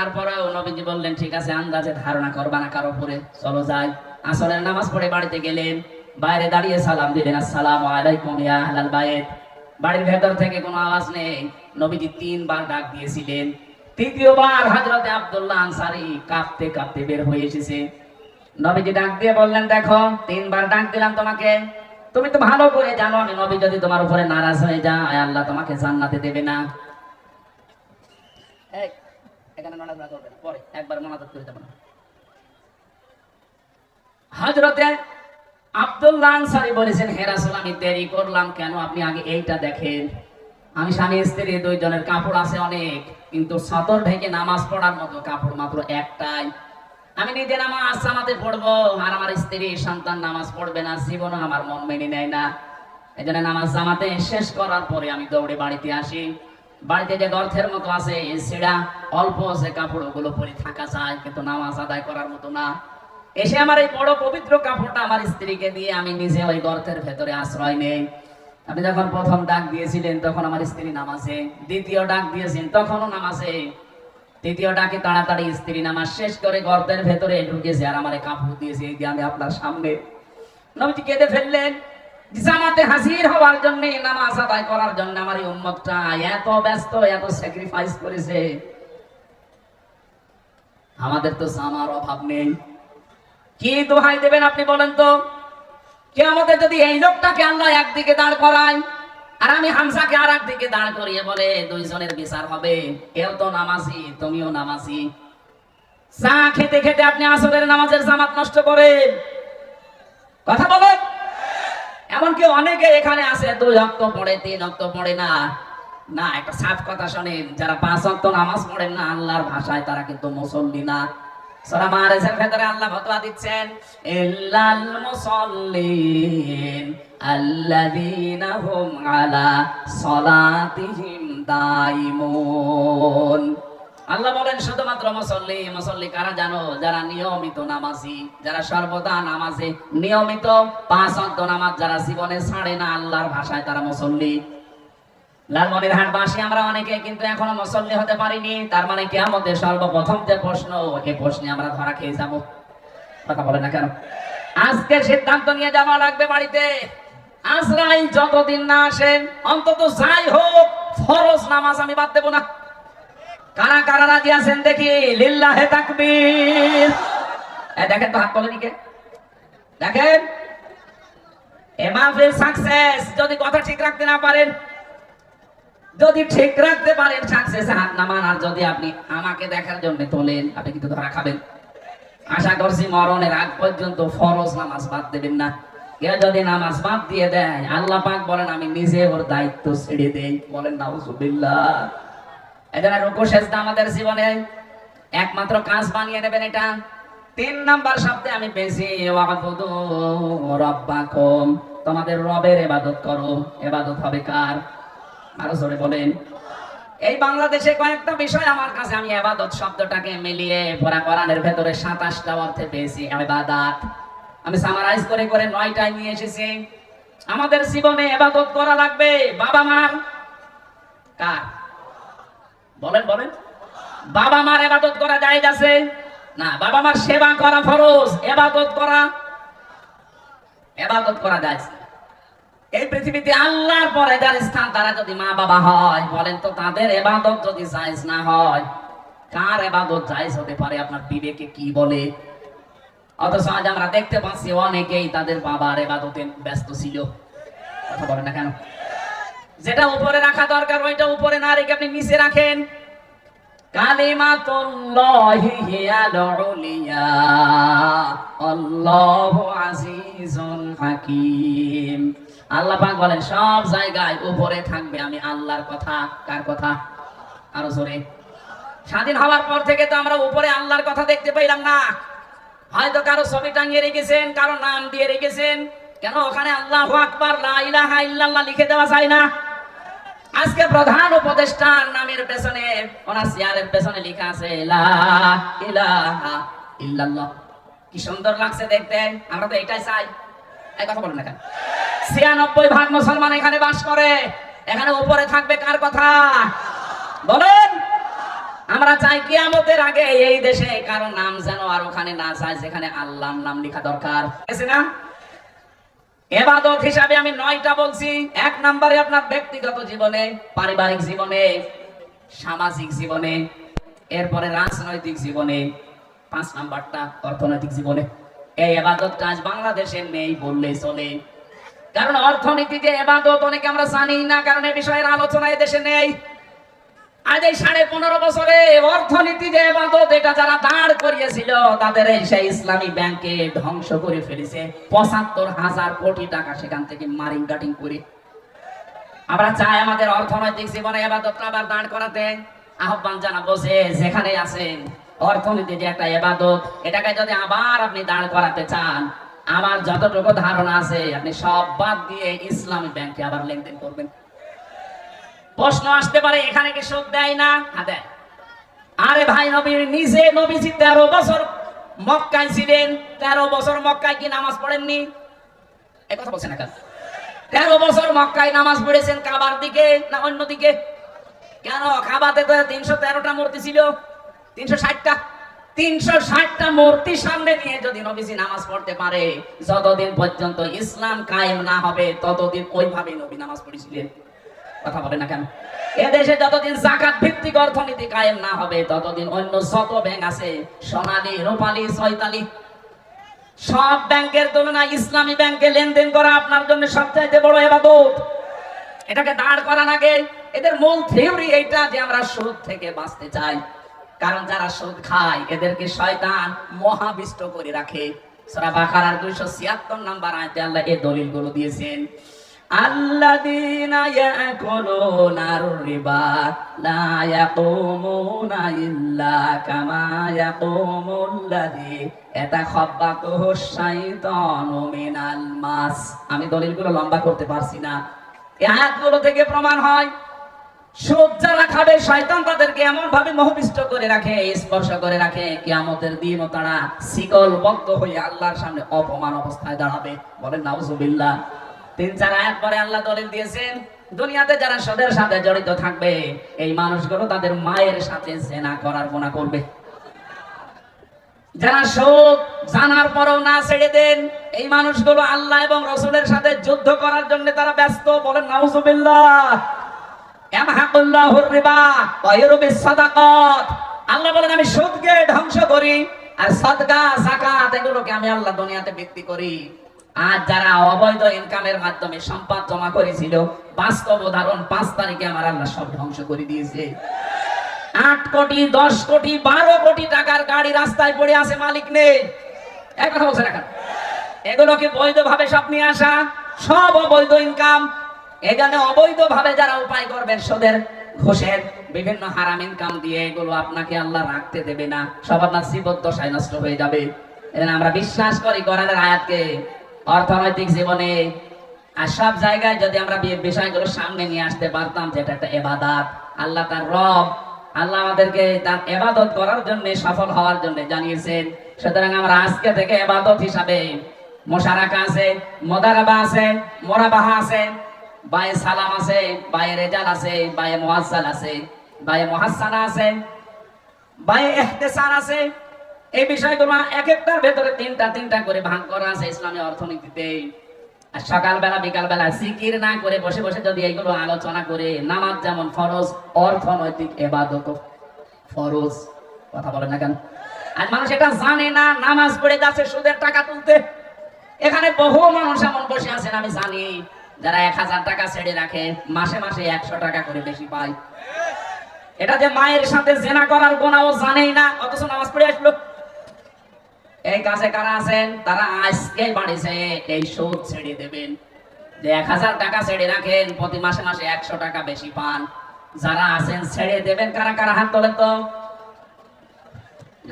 তারপরেও নবীজি বললেন ঠিক আছে আন্দাজে ধারণা করবা না কারও উপরে। চলো যাই। আসরের নামাজ পড়ে বাড়িতে গেলেন। বাইরে দাঁড়িয়ে সালাম দিলেন আসসালামু আলাইকুম ইয়া আহলাল বাইত। বাড়ির ভেতর থেকে কোনো আওয়াজ নেই। নবীজি তিনবার ডাক দিয়েছিলেন। তৃতীয়বার হযরতে আব্দুল্লাহ আনসারী কাঁপতে কাঁপতে বের হয়ে এসেছে। নবীজি ডাক দিয়ে বললেন দেখো তিনবার ডাক দিলাম তোমাকে। তুমি তো ভালো করে জানো আমি নবী যদি তোমার উপরে নারাজ হয়ে যায় আল্লাহ তোমাকে জান্নাতে দেবে না। এই, এখানে নড়াচড়া করবে না, পরে একবার মোনাজাত করে যাব না। হজরতে আব্দুল্লাহ আনসারী বলেছেন হে রাসূল আমি দেরি করলাম কেন? আপনি আগে এইটা দেখেন। আমি স্বামী স্ত্রী দুইজনের কাপড় আছে অনেক কিন্তু সতর ঢেকে নামাজ পড়ার মতো কাপড় মাত্র একটাই। আমি নিজে নামাজ জামাতে পড়ব আর আমার স্ত্রী সন্তান নামাজ পড়বে না জীবনও আমার মন মেনে নেয় না। এই জন্য নামাজ জামাতে শেষ করার পরে আমি দৌড়ে বাড়িতে আসি। বাড়িতে যে গর্থের মতো আছে সেটা অল্প সে কাপড় ওগুলো পরে থাকা যায়, কিন্তু নামাজ আদায় করার মতো না। এসে আমার এই বড় পবিত্র কাপড়টা আমার স্ত্রীকে দিয়ে আমি নিজে ওই গর্তের ভেতরে আশ্রয় নেই। আপনি যখন প্রথম ডাক দিয়েছিলেন, তখন আমার স্ত্রী নামাজে, দ্বিতীয় ডাক দিয়েছেন, তখনও নামাজে। তৃতীয় ডাকে তাড়াতাড়ি স্ত্রী নামাজ শেষ করে গর্তের ভেতরে ঢুকেছে আর আমার কাপড় দিয়েছে আমি আপনার সামনে। নবীজি কেঁদে ফেললেন। জামাতে হাজির হওয়ার জন্য, নামাজ আদায় করার জন্য আমার এই উম্মতটা এত ব্যস্ত, এত স্যাক্রিফাইস করেছে। আমাদের তো জামার অভাব নেই। কি দোহাই দেবেন আপনি বলেন তো? কে আমাদের যদি এই লোকটাকে আল্লাহ একদিকে দাঁড় করায়, আর আমি হামসাকে আর একদিকে দাঁড় করিয়ে বলে, দুইজনের বিচার হবে। এও তো নামাজি, তুমিও নামাজি। চা খেতে খেতে আপনি আসরের নামাজের জামাত নষ্ট করেন। কথা বলেন। এমনকি অনেকে এখানে আছে দুই অক্ত পড়ে, তিন অক্ত পড়ে না। না, একটা সাফ কথা শোনেন, যারা পাঁচ অক্ত নামাজ পড়েন না, আল্লাহর ভাষায় তারা কিন্তু মুসল্লি না। ভেতরে আল্লাহ দিচ্ছেন আল্লাযীনা হুম আলা সালাতিহিম আল্লাহ বলেন, শুধুমাত্র মুসল্লি মুসল্লি কারা জানো? যারা নিয়মিত নামাজি, যারা সর্বদা নামাজে নিয়মিত পাঁচ অক্ত নামাজ যারা জীবনে ছাড়ে না, আল্লাহর ভাষায় তারা মুসল্লি। লালমনির হাট বাসী, আমরা অনেকে কিন্তু এখনও মুসল্লি হতে পারিনি। তার মানে কি আমাদের সর্বপ্রথম যে প্রশ্ন প্রশ্নে আমরা ধরা খেয়ে যাব। কথা বলে না কেন? আজকে সিদ্ধান্ত নিয়ে যাওয়া লাগবে বাড়িতে। আজরাইল যতদিন না আসেন, অন্তত যাই হোক, ফরজ নামাজ আমি বাদ দেবো না। কারা কারা রাজি আছেন দেখি? লিল্লাহে তাকবীর। দেখেন তো হাত তোলেনি কে দেখেন? এ মাহফিল সাকসেস যদি কথা ঠিক রাখতে না পারেন, যদি ঠিক রাখতে পারেন সাকসেস হাত নামান। আর যদি আপনি আমাকে দেখার জন্য তোলেন, আপনি কিন্তু ধরা খাবেন। আশা করছি মরণের আগ পর্যন্ত ফরজ নামাজ বাদ দেবেন না। কেউ যদি নামাজ বাদ দিয়ে দেয়, আল্লাহ পাক বলেন, আমি নিজে ওর দায়িত্ব ছেড়ে দেই। বলেন নাউজুবিল্লাহ এজন্য রুকু আমাদের জীবনে। একমাত্র কাজ বানিয়ে নেবেন এটা। তিন নাম্বার শব্দে আমি ওয়াবুদু তোমাদের রবের ইবাদত করো। ইবাদত হবে কার? আরও জোরে বলেন। এই বাংলাদেশে কয়েকটা বিষয় আমার কাছে আমি এবাদত শব্দটাকে মিলিয়ে পড়া কোরআনের ভেতরে সাতাশটা অর্থে পেয়েছি এবাদাত আমি সামারাইজ করে করে নয়টায় নিয়ে এসেছি। আমাদের জীবনে এবাদত করা লাগবে, বাবা মার। কার? বলেন বলেন। বাবা মার এবাদত করা যায় আছে? না, বাবা মার সেবা করা ফরজ। এবাদত করা এবাদত করা যায় এই পৃথিবীতে আল্লাহর পরে যার স্থান, তারা যদি মা বাবা হয়, বলেন তো তাদের এবাদত যদি জায়েজ না হয়, কার এবাদত জায়েজ হতে পারে? আপনার বিবেকে কি বলে? অথচ আজ আমরা দেখতে পাচ্ছি অনেকেই তাদের বাবার এবাদতে ব্যস্ত ছিল। কথা বলেন না কেন? যেটা উপরে রাখা দরকার, ওইটা উপরে না রেখে আপনি নিচে রাখেন। কালিমাতুল্লাহি হিয়াল উলিয়া। আল্লাহু আজিজুন হাকীম। আল্লাহ পাক বলেন, সব জায়গায় উপরে থাকবে আমি আল্লাহর কথা। কার কথা? আরও জোরে। স্বাধীন হওয়ার পর থেকে তো আমরা উপরে আল্লাহর কথা দেখতে পাইলাম না। হয়তো কারও ছবি টাঙিয়ে রেখেছেন, কারও নাম দিয়ে রেখেছেন। কেন? ওখানে আল্লাহ আকবার, লা ইলাহা ইল্লাল্লাহ লিখে দেওয়া যায় না। আজকে প্রধান উপদেষ্টার নামের পেছনে, ওনার চেয়ারের পেছনে লেখা আছে কি সুন্দর লাগছে দেখতে, আমরা তো এটাই চাই। কথা ছিয়ানব্বই ভাগ মুসলমান এখানে বাস করে। এখানে উপরে থাকবে কার কথা? বলেন, আমরা চাই কিয়ামতের আগে এই দেশে কারও নাম যেন আর ওখানে না চাই যেখানে আল্লাহর নাম লেখা দরকার। না? এবাদত হিসাবে আমি নয়টা বলছি। এক নম্বরে আপনার ব্যক্তিগত জীবনে, পারিবারিক জীবনে, সামাজিক জীবনে, এরপরে রাজনৈতিক জীবনে, পাঁচ নাম্বারটা অর্থনৈতিক জীবনে। এই এবাদতটা আজ বাংলাদেশে নেই বললেই চলে। কারণ অর্থনীতিতে এবাদত অনেকে আমরা জানি না, কারণ এ বিষয়ের আলোচনা এই দেশে নেই। আজ এই সাড়ে পনেরো বছরে অর্থনীতি যে এবাদত এটা যারা দাঁড় করিয়েছিল, তাদের এই সেই ইসলামী ব্যাংকে ধ্বংস করে ফেলেছে। পঁচাত্তর হাজার কোটি টাকা সেখান থেকে মারিং কাটিং করে। আমরা চাই আমাদের অর্থনৈতিক জীবনে এবাদতটা আবার দাঁড় করাতে। আহ্বান জানাব যে যেখানে আছেন, অর্থনীতি যে একটা এবাদত এটাকে যদি আবার আপনি দাঁড় করাতে চান, আমার যতটুকু ধারণা আছে, আপনি সব বাদ দিয়ে ইসলামী ব্যাংকে আবার লেনদেন করবেন। প্রশ্ন আসতে পারে, এখানে কি সুদ দেয় না? হ্যাঁ দেয়। আরে ভাই নবীর নিজে নবীজি তেরো বছর মক্কায় ছিলেন। তেরো বছর মক্কায় কি নামাজ পড়েননি? এ কথা বলছেন না কেন? তেরো বছর মক্কায় নামাজ পড়েছেন কাবার দিকে না অন্য দিকে? কেন? কাবাতে তো তিনশো তেরোটা মূর্তি ছিল। তিনশো ষাটটা। তিনশো ষাটটা মূর্তি সামনে নিয়ে যদি নবীজি নামাজ পড়তে পারে, যতদিন পর্যন্ত ইসলাম কায়েম না হবে, ততদিন ওইভাবে নবী নামাজ পড়েছিলেন। কথা বলে না কেন? এদেশে যতদিন জাকাত ভিত্তিক অর্থনীতি কায়েম না হবে, ততদিন অন্য যত ব্যাংক আছে, সোনালী, রূপালী ছয়তালি সব ব্যাংকের তুলনায় ইসলামী ব্যাংকে লেনদেন করা আপনার জন্য সবচাইতে বড় এবাদত। এটাকে দাঁড় করান আগে। এদের মূল থিওরি এইটা যে আমরা সুদ থেকে বাঁচতে চাই। কারণ যারা সুদ খায়, এদেরকে শয়তান মহাবিষ্ট করে রাখে। সূরা বাকারার 276 নাম্বার আয়াতে আল্লাহ এই দলিলগুলো দিয়েছেন। আল্লাযীনা ইয়াকুলুনার রিবা লা ইয়াকুমুনা ইল্লা কামা ইয়াকুমুল্লাযী ইয়াতাখাব্বাতুহু শাইতানু মিনাল মাস আমি দলিলগুলো লম্বা করতে পারছি না। আয়াতগুলো থেকে প্রমাণ হয়, সুদ যারা খাবে, শয়তান তাদেরকে এমন ভাবে মোহবিষ্ট করে রাখে, স্পর্শ করে রাখে, কিয়ামতের দিনও তারা শিকল বদ্ধ হয়ে আল্লাহর সামনে অপমান অবস্থায় দাঁড়াবে। বলেন, নাউজুবিল্লাহ। তিন চার আয়াত পরে আল্লাহ দলিল দিয়েছেন, দুনিয়াতে যারা সুদের সাথে জড়িত থাকবে, এই মানুষগুলো তাদের মায়ের সাথে জেনা করার গুনাহ করবে। যারা সুদ জানার পরও না ছেড়ে দেন, এই মানুষগুলো আল্লাহ এবং রসুলের সাথে যুদ্ধ করার জন্য তারা ব্যস্ত। বলেন, নাউজুবিল্লাহ। আল্লাহ বলেন, আমি সুদকে ধ্বংস করি আর সাদকা, যাকাত, এগুলোকে আমি আল্লাহ দুনিয়াতে বৃদ্ধি করি। আর যারা অবৈধ ইনকামের মাধ্যমে সম্পদ জমা করেছিল, বাস্তব উদাহরণ, পাঁচ তারিখে আমার আল্লাহ সব ধ্বংস করে দিয়েছে। আট কোটি, দশ কোটি, বারো কোটি টাকার গাড়ি রাস্তায় পড়ে আছে মালিক নেই। এগুলোকে বৈধভাবে সব নিয়ে আসা, সব অবৈধ ইনকাম এখানে অবৈধ ভাবে যারা উপায় সুদের, ঘুষের, বিভিন্ন হারাম ইনকাম দিয়ে এগুলো আপনাকে আল্লাহ রাখতে দেবে না। সব আপনার নষ্ট হয়ে যাবে। আমরা বিশ্বাস করি, কোরআনের আয়াতকে অর্থনৈতিক জীবনে আর সব জায়গায় যদি আমরা বি- বিষয়গুলো সামনে নিয়ে আসতে পারতাম, যেটা একটা এবাদাত, আল্লাহ তার রব, আল্লাহ আমাদেরকে তার এবাদত করার জন্য সফল হওয়ার জন্য জানিয়েছেন। সুতরাং আমরা আজকে থেকে এবাদত হিসাবে মোশারাকা আছে, মোদারাবা আছে, মোরাবাহা আছে, বায়ে সালাম আছে, বায়ে রেজাল আছে, বায়ে মুয়াজ্জাল আছে, বায়ে মুহাসানা আছে, বায়ে ইহতিসান আছে এই বিষয়গুলো এক একটার ভেতরে তিনটা তিনটা করে ভাগ করা আছে ইসলামী অর্থনীতিতে। আর সকালবেলা, বিকালবেলা জিকির না করে বসে বসে যদি এইগুলো আলোচনা করে, নামাজ যেমন ফরজ, অর্থনৈতিক এবাদত ফরজ। কথা বলে না কেন? আর মানুষ এটা জানে না, নামাজ পড়ে যাচ্ছে সুদের টাকা তুলতে। এখানে বহু মানুষ এমন বসে আছেন, আমি জানি। যারা এক হাজার টাকা ছেড়ে রাখে, মাসে মাসে একশো টাকা করে বেশি পায়। এটা যে মায়ের সাথে জেনা করার গোনাও জানেই না, অথচ নামাজ পড়ে আসলো। এই কাছে কারা আছেন? তারা আজকে বাড়িছে এই সুদ ছেড়ে দেবেন। যে এক হাজার টাকা ছেড়ে রাখেন, প্রতি মাসে মাসে একশো টাকা বেশি পান। যারা আছেন, ছেড়ে দেবেন। কারা কারা হাত তোলেন তো?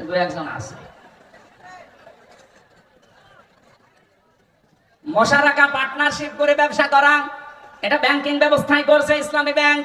দু একজন আছে। পার্টনারশিপ করে ব্যবসা করা এটা ব্যাংকিং ব্যবস্থায় করছে ইসলামী ব্যাংক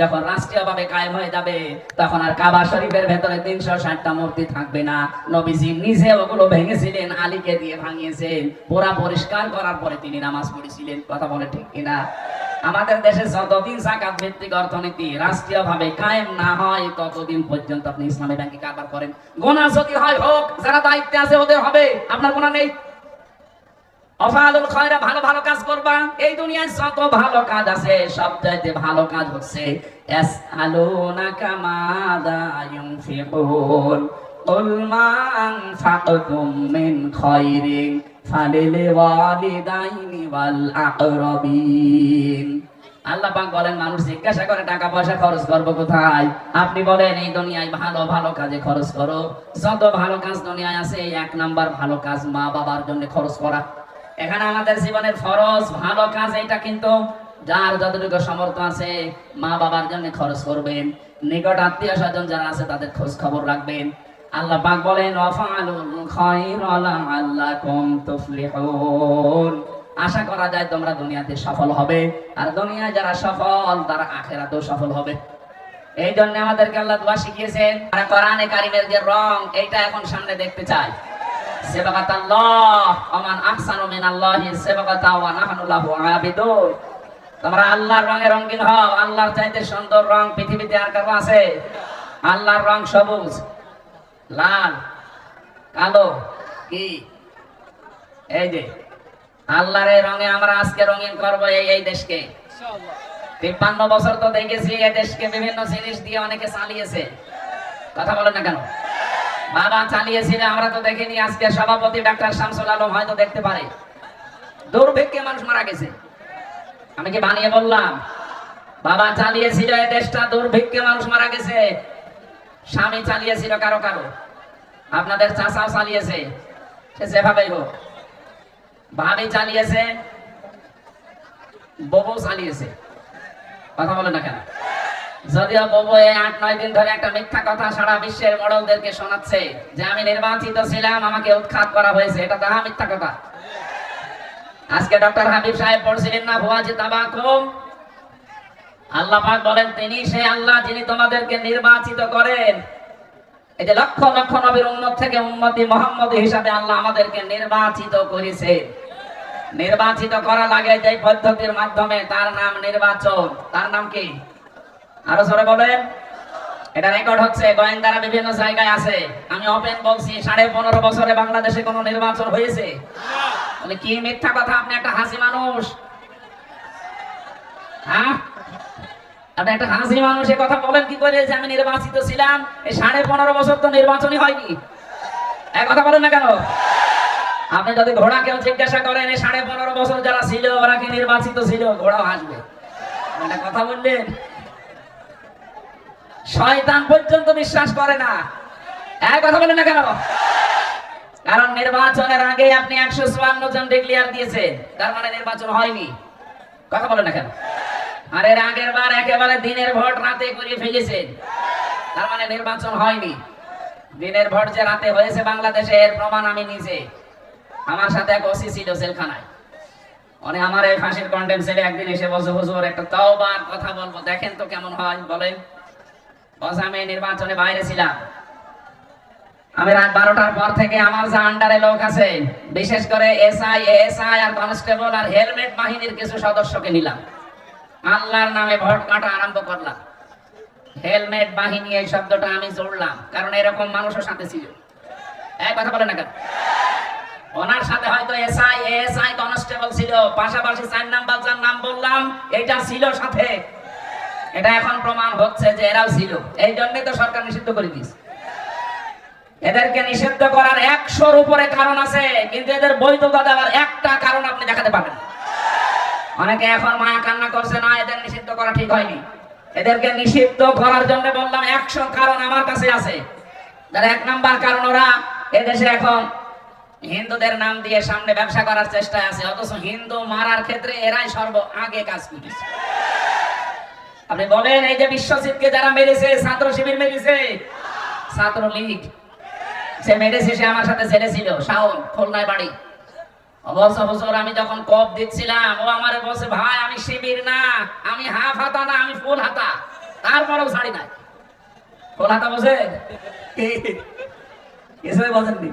যখন রাষ্ট্রীয় ভাবে কায়েম হয়ে যাবে, তখন আর কাবা শরীফের ভেতরে তিনশো ষাটটা মূর্তি থাকবে না। নবীজি নিজে ওগুলো ভেঙেছিলেন, আলীকে দিয়ে ভাঙিয়েছেন পুরা পরিষ্কার করার পরে তিনি নামাজ পড়েছিলেন। কথা বলে ঠিক কিনা? আমাদের দেশে যতদিন জাকাত ভিত্তিক অর্থনীতি রাষ্ট্রীয় ভাবে কায়েম না হয়, ততদিন পর্যন্ত আপনি ইসলামী ব্যাংকে কারবার করেন। গোনা যদি হয় হোক, যারা দায়িত্বে আছে ওদের হবে। আপনার গোনা নেই? অফালুল খয়রা ভালো ভালো কাজ করবা এই দুনিয়ায় যত ভালো কাজ আছে সব চাইতে ভালো কাজ হচ্ছে ইয়াসআলুনাকা মাযা ইউনফিকুন قل ما أنفقتم من خير فللوالدين والأقربين আল্লাহ পাক বলেন মানুষ জিজ্ঞাসা করে টাকা পয়সা খরচ করবো কোথায় আপনি বলেন এই দুনিয়ায় ভালো ভালো কাজে খরচ করো যত ভালো কাজ দুনিয়ায় আছে এই এক নাম্বার ভালো কাজ মা বাবার জন্য খরচ করা এখানে আমাদের জীবনের ফরজ, ভালো কাজ, এটা কিন্তু যার যতটুকু সামর্থ্য আছে মা বাবার জন্য খরচ করবেন। নিকট আত্মীয় স্বজন যারা আছে তাদের খোঁজ খবর রাখবেন। আল্লাহ পাক বলেন আশা করা যায় তোমরা দুনিয়াতে সফল হবে। আর দুনিয়ায় যারা সফল, তারা আখেরাতেও সফল হবে। এই জন্য আমাদেরকে আল্লাহ দোয়া শিখিয়েছেন। আর কোরআনে কারিমের যে রং, এইটা এখন সামনে দেখতে চাই। সেবাকাত আল্লাহ আহসানু মিনাল্লাহি সেবাকাতা ওয়া নাহনু লাহু আবিদুন তোমরা আল্লাহর রঙে রঙিন হও আল্লাহর চাইতে সুন্দর রং পৃথিবীতে আর কারও আছে আল্লাহর রং সবুজ লাল কালো কি এই যে আল্লাহর এই রঙে আমরা আজকে রঙিন করব এই এই দেশকে তিপ্পান্ন বছর তো দেখেছি এই দেশকে বিভিন্ন জিনিস দিয়ে অনেকে চালিয়েছে কথা বলেন না কেন বাবা চালিয়েছিল, আমরা তো দেখিনি, আজকে সভাপতি ডাক্তার শামসুল আলম হয়তো দেখতে পারে। দুর্ভিক্ষে মানুষ মারা গেছে। আমি কি বানিয়ে বললাম? বাবা চালিয়েছিল এই দেশটা দুর্ভিক্ষে মানুষ মারা গেছে। স্বামী চালিয়েছিল কারও কারও। আপনাদের চাচাও চালিয়েছে। সে যেভাবেই হোক। ভাবি চালিয়েছে ববু চালিয়েছে। কথা বলে না কেন? যদিও ববু এই আট, নয় দিন ধরে একটা মিথ্যা কথা সারা বিশ্বের মডেলদেরকে শোনাচ্ছে যে আমি নির্বাচিত ছিলাম, আমাকে উৎখাত করা হয়েছে। এটা তাহা মিথ্যা কথা। আজকে ডক্টর হাবিব সাহেব পড়ছিলেন না ভুয়াজি তাবাকুম আল্লাহ পাক বলেন, তিনি সেই আল্লাহ যিনি তোমাদেরকে নির্বাচিত করেন। এই যে লক্ষ লক্ষ নবীর উম্মত থেকে উম্মতি মোহাম্মদ হিসাবে আল্লাহ আমাদেরকে নির্বাচিত করেছে। নির্বাচিত করা লাগে যে পদ্ধতির মাধ্যমে তার নাম নির্বাচন। তার নাম কি? আরও সরে বলেন। এটা রেকর্ড হচ্ছে, গোয়েন্দারা বিভিন্ন জায়গায় আছে। আমি ওপেন বলছি, সাড়ে পনেরো বছরে বাংলাদেশে কোনো নির্বাচন হয়েছে? তাহলে কি মিথ্যা কথা? আপনি একটা হাসি মানুষ। হ্যাঁ? আপনি একটা হাসি মানুষের কথা বলেন কি করে যে আমি নির্বাচিত ছিলাম? এই সাড়ে পনেরো বছর তো নির্বাচনই হয়নি। এক কথা বলেন না কেন? আপনি যদি ঘোড়া কেউ জিজ্ঞাসা করেন এই সাড়ে পনেরো বছর যারা ছিল, ওরা কি নির্বাচিত ছিল? ঘোড়াও হাসবে। একটা কথা বললেন। শয়তান পর্যন্ত বিশ্বাস করে না। এক কথা বলেন না কেন? কারণ নির্বাচনের আগে আপনি একশো চুয়ান্ন জন ডিক্লিয়ার দিয়েছেন। তার মানে নির্বাচন হয়নি। কথা বলেন না কেন? আর এর আগের বার একেবারে দিনের ভোট রাতে করে ফেলেছেন। তার মানে নির্বাচন হয়নি। দিনের ভোট যে রাতে হয়েছে বাংলাদেশে, এর প্রমাণ আমি নিজে। আমার সাথে এক ওসি ছিল জেলখানায়। উনি আমার এই ফাঁসির কন্টেম ছেলে একদিন এসে বসে হুজুর, একটা তওবার কথা বলব। দেখেন তো কেমন হয়, বলেন। বস নির্বাচনে বাইরে ছিলাম। আমি রাত বারোটার পর থেকে আমার যা আন্ডারে লোক আছে, বিশেষ করে এসআই এসআই আর কনস্টেবল আর হেলমেট বাহিনীর কিছু সদস্যকে নিলাম। আল্লাহর নামে ভোট কাটা আরম্ভ করলাম। হেলমেট বাহিনী এই শব্দটা আমি জুড়লাম, কারণ এরকম মানুষের সাথে ছিল। এক কথা বলে না কেন? ওনার সাথে হয়তো এসআই এসআই কনস্টেবল ছিল, পাশাপাশি চার নাম্বার যার নাম বললাম, এটা ছিল সাথে। এটা এখন প্রমাণ হচ্ছে যে এরাও ছিল। এই জন্যই তো সরকার নিষিদ্ধ করে দিয়েছে। এদেরকে নিষিদ্ধ করার একশোর উপরে কারণ আছে, কিন্তু এদের বৈধতা দেওয়ার একটা কারণ আপনি দেখাতে পারবেন অনেকে এখন মায়া কান্না করছে, না, এদের নিষিদ্ধ করা ঠিক হয়নি। এদেরকে নিষিদ্ধ করার জন্য বললাম একশো কারণ আমার কাছে আছে। যার এক নাম্বার কারণ ওরা এদেশে এখন হিন্দুদের নাম দিয়ে সামনে ব্যবসা করার চেষ্টায় আছে, অথচ হিন্দু মারার ক্ষেত্রে এরাই সর্ব আগে কাজ করেছে। আপনি বলেন, এই যে বিশ্বজিৎকে যারা মেরেছে, ছাত্র শিবির মেরেছে। ছাত্র লীগ সে মেরেছে, সে আমার সাথে ছেড়েছিল। শাওন, খুলনায় বাড়ি। অবশ্য হুজুর, আমি যখন কপ দিচ্ছিলাম, ও আমারে বলছে, ভাই, আমি শিবির না, আমি হাফ হাতা না, আমি ফুল হাতা। তারপরেও ছাড়ি নাই। ফুল হাতা বসে কিছুই বসেননি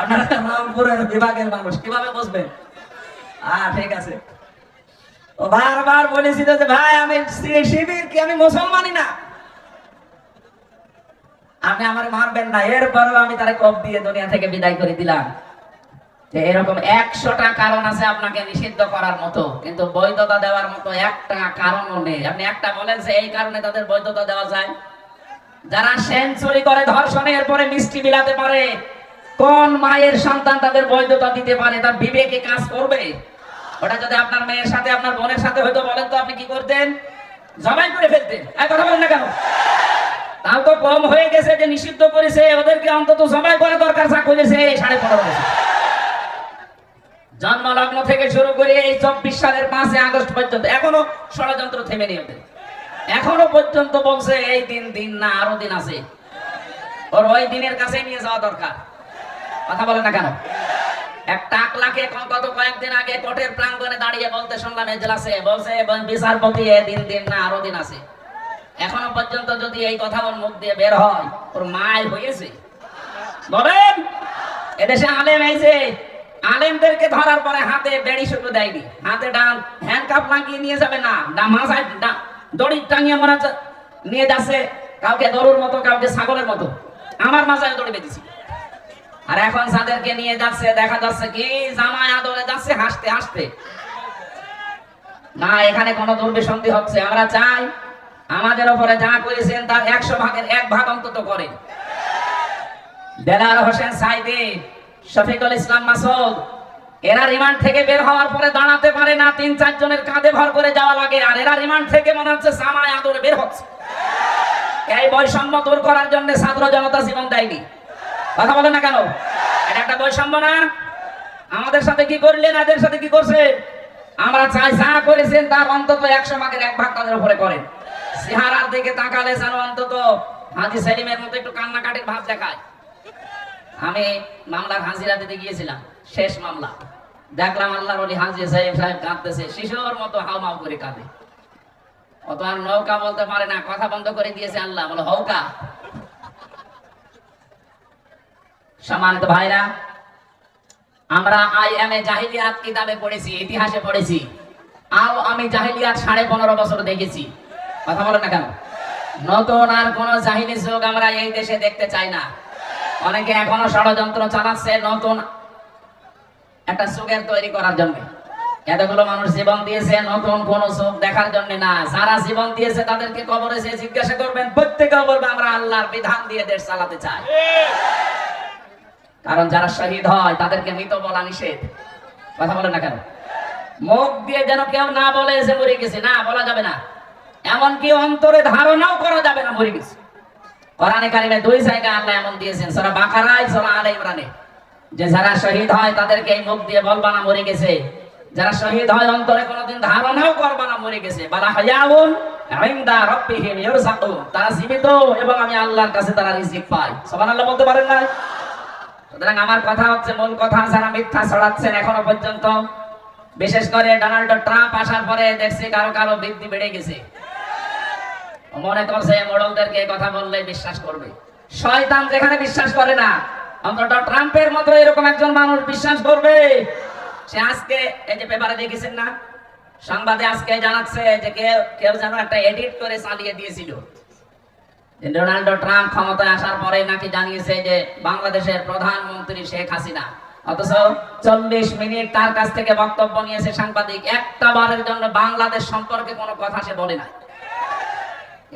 আপনারা রামপুরের বিভাগের মানুষ, কীভাবে বসবেন হ্যাঁ ঠিক আছে। বারবার বলেছিল যে, ভাই, আমি শিবির কি? আমি মুসলমানই না। আপনি আমার মারবেন না, এরপরেও আমি তারে কপ দিয়ে দুনিয়া থেকে বিদায় করে দিলাম। যে এরকম একশোটা কারণ আছে আপনাকে নিষিদ্ধ করার মতো, কিন্তু বৈধতা দেওয়ার মতো একটা কারণও নেই। আপনি একটা বলেন যে, এই কারণে তাদের বৈধতা দেওয়া যায়? যারা সেঞ্চুরি করে ধর্ষণের পরে মিষ্টি বিলাতে পারে, কোন মায়ের সন্তান তাদের বৈধতা দিতে পারে, তার বিবেকে কাজ করবে? ওটা যদি আপনার মেয়ের সাথে, আপনার বোনের সাথে হয়তো বলেন তো আপনি কি করতেন? জবাই করে ফেলতেন। এক কথা বলেন না কেন? তাও তো কম হয়ে গেছে যে নিষিদ্ধ করেছে, ওদেরকে অন্তত জবাই করা দরকার, যা করেছে সাড়ে পনেরো বছর। জন্মলগ্ন থেকে শুরু করে এই চব্বিশ সালের পাঁচই আগস্ট পর্যন্ত, এখনও ষড়যন্ত্র থেমে ওদের। এখনও পর্যন্ত বলছে, এই দিন দিন না, আরও দিন আছে। ওর ওই দিনের কাছে নিয়ে যাওয়া দরকার। কথা বলে না কেন? এক টাকলাকে ক- গত কয়েকদিন আগে কোর্টের দাঁড়িয়ে বলতে শুনলাম এজলাসে বলছে, "ব- বিচারপতি দিন দিন না, আরও দিন আছে। এখনও পর্যন্ত যদি এই কথা ওর মুখ দিয়ে বের হয়, ওর মায় হয়েছে। বলেন, এদেশে আলেম এইছে আলেমদেরকে ধরার পরে হাতে বেড়ি শুধু দেয়নি। হাতে ডান হ্যান্ডকাপ লাগিয়ে নিয়ে যাবে না। ডা মাথায় দড়ি টাঙিয়ে মনে নিয়ে যাচ্ছে। কাউকে গরুর মতো, কাউকে ছাগলের মতো। আমার মাথায় দড়ি বেঁধেছি। আর এখন যাদেরকে নিয়ে যাচ্ছে, দেখা যাচ্ছে কি জামায় আদরে যাচ্ছে, হাসতে হাসতে। না, এখানে কোনো দুর্বিসন্ধি হচ্ছে। আমরা চাই আমাদের উপরে যা করেছেন তার একশো ভাগের এক ভাগ অন্তত করে। বেলাল হোসেন সাইদি, শফিকুল ইসলাম মাসুদ, এরা রিমান্ড থেকে বের হওয়ার পরে দাঁড়াতে পারে না, তিন চার জনের কাঁধে ভর করে যাওয়া লাগে, আর এরা রিমান্ড থেকে মনে হচ্ছে সামায় আদরে বের হচ্ছে। এই বৈষম্য দূর করার জন্য ছাত্র জনতা জীবন দেয়নি। কথা বলে না কেন? এটা একটা বৈষম্য না? আমাদের সাথে কি করলেন? এদের সাথে কি করছে? আমরা চাই যা করেছেন, তার অন্তত একশো ভাগের এক ভাগ তাদের উপরে করেন চেহারার দিকে তাকালে যেন অন্তত হাজি সেলিমের মতো একটু কান্নাকাটির ভাব দেখায়। আমি মামলার হাজিরা দিতে গিয়েছিলাম, শেষ মামলা। দেখলাম আল্লাহ বলি হাজি সাহেব সাহেব কাঁদতেছে, শিশুর মতো হাউমাউ করে কাঁদে। অত আর নৌকা বলতে পারে না, কথা বন্ধ করে দিয়েছে আল্লাহ, বলো, হৌকা সম্মানিত ভাইরা, আমরা আই এম এ জাহিলিয়াত কিতাবে পড়েছি, ইতিহাসে পড়েছি। আও আমি জাহিলিয়াত সাড়ে পনেরো বছর দেখেছি। কথা বলেন না কেন? নতুন আর কোন জাহিলি যুগ আমরা এই দেশে দেখতে চাই না। অনেকে এখনও ষড়যন্ত্র চালাচ্ছে নতুন একটা যুগের তৈরি করার জন্য। এতগুলো মানুষ জীবন দিয়েছে নতুন কোন যুগ দেখার জন্য না। যারা জীবন দিয়েছে তাদেরকে কবরে যে জিজ্ঞাসা করবেন প্রত্যেকে বলবে, আমরা আল্লাহর বিধান দিয়ে দেশ চালাতে চাই। কারণ যারা শহীদ হয়, তাদেরকে মৃত বলা নিষেধ। কথা বলেন না কেন? মুখ দিয়ে যেন কেউ না বলে যে মরে গেছে, না, বলা যাবে না। এমনকি অন্তরে ধারণাও করা যাবে না মরে গেছে। কোরআনে কারিমে দুই জায়গা আল্লাহ এমন দিয়েছেন, সূরা বাকারায় সূরা আলে ইমরানে। যে যারা শহীদ হয়, তাদেরকে এই মুখ দিয়ে বলবা না মরে গেছে। যারা শহীদ হয়, অন্তরে কোনোদিন ধারণাও করবা না মরে গেছে। বালা হায়াউন ইনদা রাব্বিহিম ইরযাকুন তারা জীবিত এবং আমি আল্লাহর কাছে তারা রিজিক পাই। সুবহানাল্লাহ বলতে পারেন না? সুতরাং আমার কথা হচ্ছে, মূল কথা যারা মিথ্যা ছড়াচ্ছেন এখনও পর্যন্ত। বিশেষ করে ডোনাল্ড ট্রাম্প আসার পরে দেখছি কারও কারও বৃদ্ধি বেড়ে গেছে। মনে করছে মোড়লদেরকে কথা বললে বিশ্বাস করবে। শয়তান যেখানে বিশ্বাস করে না, অন্তত ট্রাম্পের মতো এরকম একজন মানুষ বিশ্বাস করবে। সে আজকে, এই যে পেপারে দেখেছেন না, সংবাদে আজকে জানাচ্ছে যে কেউ কেউ যেন একটা এডিট করে চালিয়ে দিয়েছিল। ডোনাল্ড ট্রাম্প ক্ষমতায় আসার পরে নাকি জানিয়েছে যে বাংলাদেশের প্রধানমন্ত্রী শেখ হাসিনা। অথচ চল্লিশ মিনিট তার কাছ থেকে বক্তব্য নিয়েছে সাংবাদিক। একটা বারের জন্য বাংলাদেশ সম্পর্কে কোনো কথা সে বলে না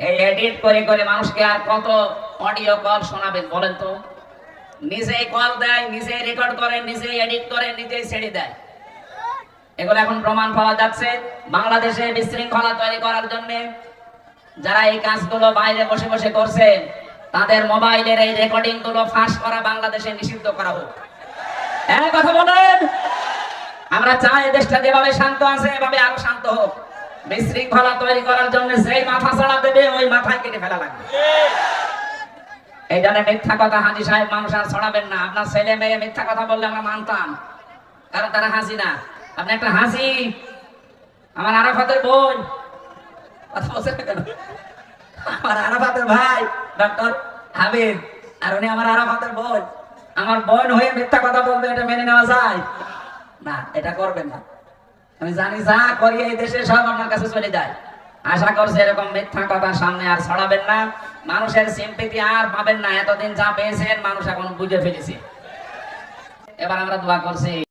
এই এডিট করে করে মানুষকে আর কত অডিও কল শোনাবেন বলেন তো? নিজেই কল দেয়, নিজেই রেকর্ড করে, নিজেই এডিট করে, নিজেই ছেড়ে দেয়। এগুলো এখন প্রমাণ পাওয়া যাচ্ছে। বাংলাদেশে বিশৃঙ্খলা তৈরি করার জন্য যারা এই কাজগুলো বাইরে বসে বসে করছেন, তাদের মোবাইলের এই রেকর্ডিংগুলো ফাঁস করা বাংলাদেশে নিষিদ্ধ করা হোক। হ্যাঁ কথা বলেন। আমরা চাই দেশটা যেভাবে শান্ত আছে, এভাবে আরও শান্ত হোক। বিশৃঙ্খলা তৈরি করার জন্য মাথা ছাড়া দেবে, ওই মাথায় কেটে ফেলা লাগবে। এই জন্য মিথ্যা কথা হাজি সাহেব মানুষ আর ছড়াবেন না। আপনার ছেলে মেয়ে মিথ্যা কথা বললে আমরা মানতাম। কারণ তারা হাসি না। আপনি একটা হাসি আমার আরাফাতের বোন। আমার আরাফাতের ভাই, ডক্টর হাবিব আর উনি আমার আরাফাতের বোন। আমার বোন হয়ে মিথ্যা কথা এটা মেনে নেওয়া যায়। না, এটা করবেন না। আমি জানি যা করি, এই দেশে সব কাছে চলে যায়। আশা করছি এরকম মিথ্যা কথা সামনে আর ছড়াবেন না। মানুষের সিম্পিতি আর পাবেন না। এতদিন যা পেয়েছেন, মানুষ এখন বুঝে ফেলেছে। এবার আমরা দোয়া করছি।